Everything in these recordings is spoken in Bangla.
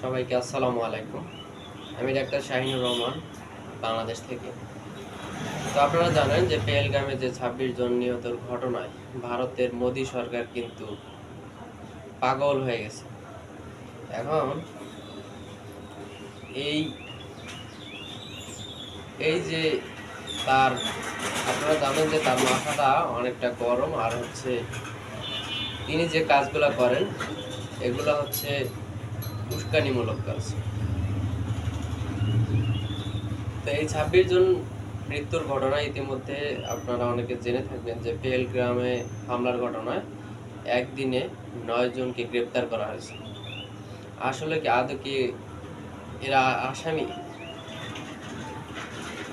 সবাইকে আসসালামু আলাইকুম। আমি ডাক্তার শাহিনুর রহমান, বাংলাদেশ থেকে। তো আপনারা জানেন যে পেহেলগামে যে ছাব্বিশ জন নিহতের ঘটনায় ভারতের মোদী সরকার কিন্তু পাগল হয়ে গেছে। এখন এই এই যে তার, আপনারা জানেন যে তার মাথাটা অনেকটা গরম, আর হচ্ছে তিনি যে কাজগুলো করেন, এগুলো হচ্ছে উস্কানিমূলক কাজ। তো এই ছাব্বিশ জন মৃত্যুর ঘটনা ইতিমধ্যে আপনারা অনেকে জেনে থাকবেন যে পেহেলগ্রামে হামলার ঘটনায় একদিনে নয় জনকে গ্রেপ্তার করা হয়েছে। আসলে কি, আদৌ কি এরা আসামি?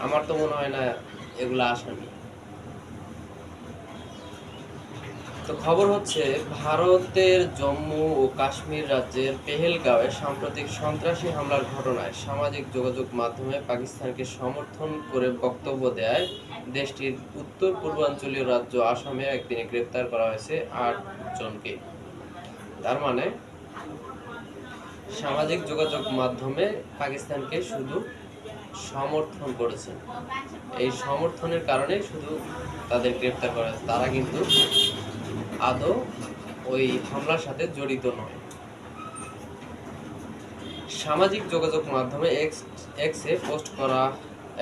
আমার তো মনে হয় না এগুলো আসামি। তো খবর হচ্ছে, ভারতের জম্মু ও কাশ্মীর রাজ্যের পেহেলগাঁওয়ে সাম্প্রতিক সন্ত্রাসী হামলার ঘটনায় সামাজিক যোগাযোগ মাধ্যমে পাকিস্তানকে সমর্থন করে বক্তব্য দেয় দেশটির উত্তর পূর্বাঞ্চলীয় রাজ্য আসামে একদিনে গ্রেপ্তার করা হয়েছে আট জনকে। তার মানে সামাজিক যোগাযোগ মাধ্যমে পাকিস্তানকে শুধু সমর্থন করেছেন এই সমর্থনের কারণে শুধু তাদের গ্রেপ্তার করা তারা কিন্তু আদৌ ওই হামলার সাথে জড়িত নয়। সামাজিক যোগাযোগ মাধ্যমে এক্স এক্সে পোস্ট করা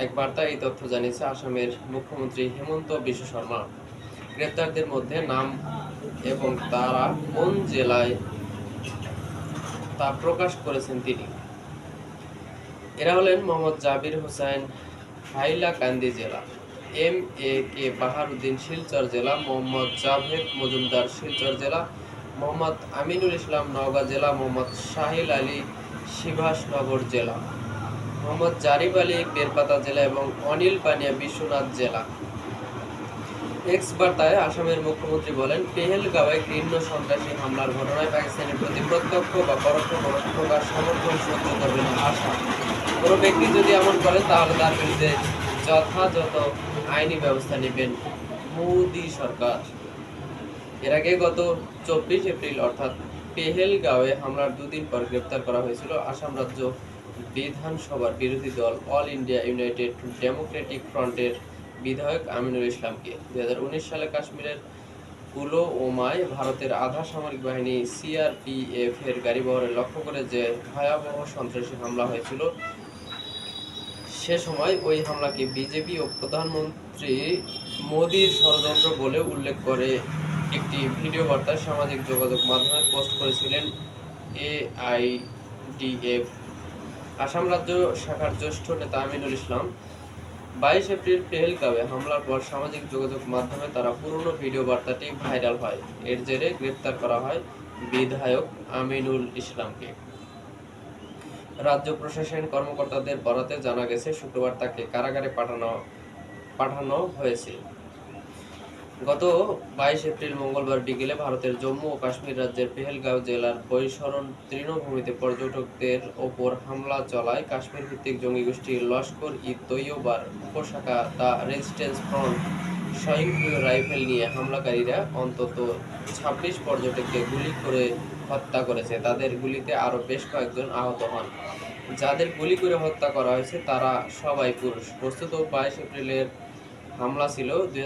এক বার্তায় এই তথ্য জানিয়েছে আসামের মুখ্যমন্ত্রী হেমন্ত বিশ্ব শর্মা। গ্রেপ্তারদের মধ্যে নাম এবং তারা কোন জেলায় তা প্রকাশ করেছেন তিনি। এরা হলেন মোহাম্মদ জাবির হোসেন হাইলাকান্দি জেলা। M A K Baharuddin Silchar জেলা, মোহাম্মদ জাভেদ মজুমদার শিলচর জেলা, মোহাম্মদ আমিনুল ইসলাম নওগাঁ জেলা, মোহাম্মদ সাহিল আলী শিভাসনগর জেলা, মোহাম্মদ জারিব আলী বেরপাতা জেলা এবং অনিল পানিয়া বিশ্বনাথ জেলা। এক্স বার্তায় আসামের মুখ্যমন্ত্রী বলেন, পেহেলগাঁওয়ে ঘৃণ্য সন্ত্রাসী হামলার ঘটনায় পাকিস্তানের প্রতি প্রত্যক্ষ বা পরোক্ষ প্রকার সমর্থন সহ্য করবে না আসাম। কোনো ব্যক্তি যদি এমন করে, তাহলে তার বিরুদ্ধে যথাযথ আইনি ব্যবস্থা নেবেন মোদি সরকার। এর আগে গত চব্বিশ এপ্রিল, অর্থাৎ পেহেলগাঁওয়ে হামলার দুদিন পর গ্রেপ্তার করা হয়েছিল আসাম রাজ্য বিধানসভার বিরোধী দল অল ইন্ডিয়া ইউনাইটেড ডেমোক্রেটিক ফ্রন্টের বিধায়ক আমিনুল ইসলামকে। দু হাজার উনিশ সালে কাশ্মীরের পুলওয়ামায় ভারতের আধা সামরিক বাহিনী সিআরপিএফ এর গাড়িবহরে লক্ষ্য করে যে ভয়াবহ সন্ত্রাসী হামলা হয়েছিল, সে সময় ওই হামলাকে বিজেপি ও প্রধানমন্ত্রী মোদীর ষড়যন্ত্র বলে উল্লেখ করে একটি ভিডিও বার্তা সামাজিক যোগাযোগ মাধ্যমে পোস্ট করেছিলেন এআইডিএফ। আসাম রাজ্য শাখার জ্যেষ্ঠ নেতা আমিনুল ইসলাম বাইশ এপ্রিল পেহেলগাঁওয়ে হামলার পর সামাজিক যোগাযোগ মাধ্যমে তারা পুরনো ভিডিও বার্তাটি ভাইরাল হয়। এর জেরে গ্রেপ্তার করা হয় বিধায়ক আমিনুল ইসলামকে। রাজ্য প্রশাসন কর্মকর্তাদের বরাতে জানা গেছে, শুক্রবার তাকে কারাগারে পাঠানো পাঠানো হয়েছে। গত বাইশ এপ্রিল মঙ্গলবার বিকেলে ভারতের জম্মু ও কাশ্মীর রাজ্যের পেহেলগাঁও জেলার বৈশরণ তৃণভূমিতে পর্যটকদের ওপর হামলা চলায় কাশ্মীর ভিত্তিক জঙ্গি গোষ্ঠী লস্কর ই তৈয়বার উপশাখা দ্য রেজিস্ট্যান্স ফ্রন্ট। স্বয়ংক্রিয় রাইফেল নিয়ে হামলাকারীরা অন্তত ছাব্বিশ পর্যটককে গুলি করে হত্যা করেছে। তাদের গুলিতে আরও বেশ কয়েকজন আহত হন। যাদের গুলি করে হত্যা করা হয়েছে, তারা সবাই পুরুষ। বস্তুত বাইশ এপ্রিলের হামলা ছিল দুই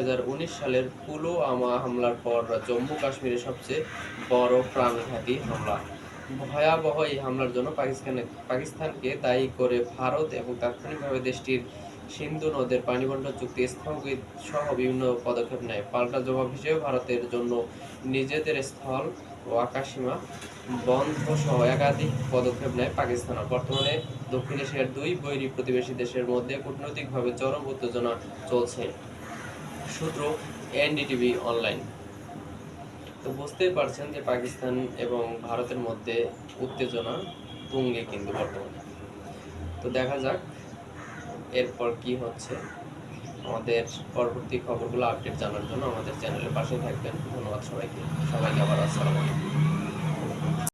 সালের পুলওয়ামা হামলার পর জম্মু কাশ্মীরের সবচেয়ে বড় প্রাণঘাতী হামলা। ভয়াবহ এই হামলার জন্য পাকিস্তানে, পাকিস্তানকে দায়ী করে ভারত এবং তাৎক্ষণিকভাবে দেশটির সিন্ধু নদের পানিবণ্টন চুক্তি স্থগিত সহ বিভিন্ন পদক্ষেপ নেয়। পাল্টা জবাব হিসেবে ভারতের জন্য নিজেদের স্থল ও আকাশসীমা বন্ধ সহ একাধিক পদক্ষেপ নেয় পাকিস্তান। বর্তমানে দক্ষিণ এশিয়ার দুই বৈরী প্রতিবেশী দেশের মধ্যে কূটনৈতিকভাবে চরম উত্তেজনা চলছে। সূত্র এনডিটিভি অনলাইন। তো বুঝতেই পারছেন যে পাকিস্তান এবং ভারতের মধ্যে উত্তেজনা তুঙ্গে কিন্তু বর্তমানে। তো দেখা যাক এরপর কি হচ্ছে। আমাদের পরবর্তী খবরগুলো আপডেট জানার জন্য আমাদের চ্যানেলের পাশে থাকবেন। ধন্যবাদ সবাইকে। সবাইকে আবার আসসালামু আলাইকুম।